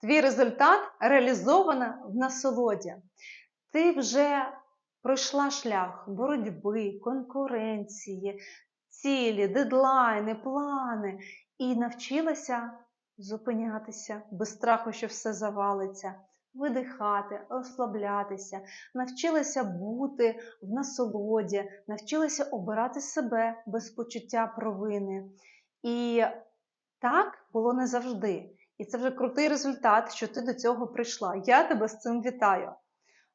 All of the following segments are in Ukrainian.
Твій результат реалізовано в насолоді. Ти вже пройшла шлях боротьби, конкуренції, цілі, дедлайни, плани і навчилася зупинятися без страху, що все завалиться, видихати, розслаблятися, навчилася бути в насолоді, навчилася обирати себе без почуття провини. І так було не завжди. І це вже крутий результат, що ти до цього прийшла. Я тебе з цим вітаю.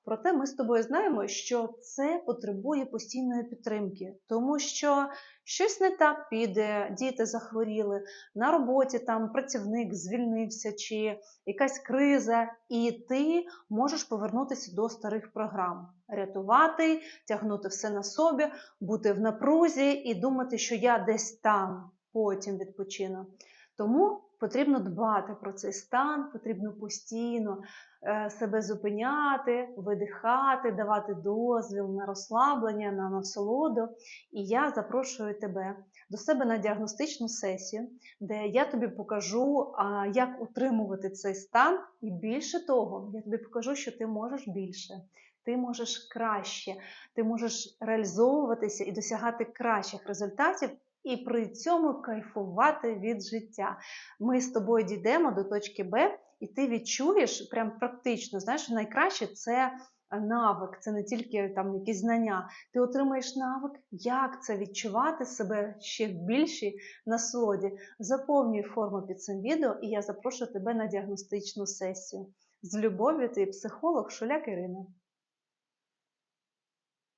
Проте ми з тобою знаємо, що це потребує постійної підтримки, тому що щось не так піде, діти захворіли, на роботі там працівник звільнився, чи якась криза, і ти можеш повернутися до старих програм, рятувати, тягнути все на собі, бути в напрузі і думати, що я десь там потім відпочину. Тому потрібно дбати про цей стан, потрібно постійно е, себе зупиняти, видихати, давати дозвіл на розслаблення, на насолоду. І я запрошую тебе до себе на діагностичну сесію, де я тобі покажу, як утримувати цей стан, і більше того, я тобі покажу, що ти можеш більше. Ти можеш краще, ти можеш реалізовуватися і досягати кращих результатів, і при цьому кайфувати від життя. Ми з тобою дійдемо до точки Б, і ти відчуєш прям практично, знаєш, найкраще це навик, це не тільки там якісь знання. Ти отримаєш навик, як це відчувати себе ще в більшій насолоді. Заповнюй форму під цим відео, і я запрошую тебе на діагностичну сесію. З любов'ю, твій психолог Шуляк Ірина.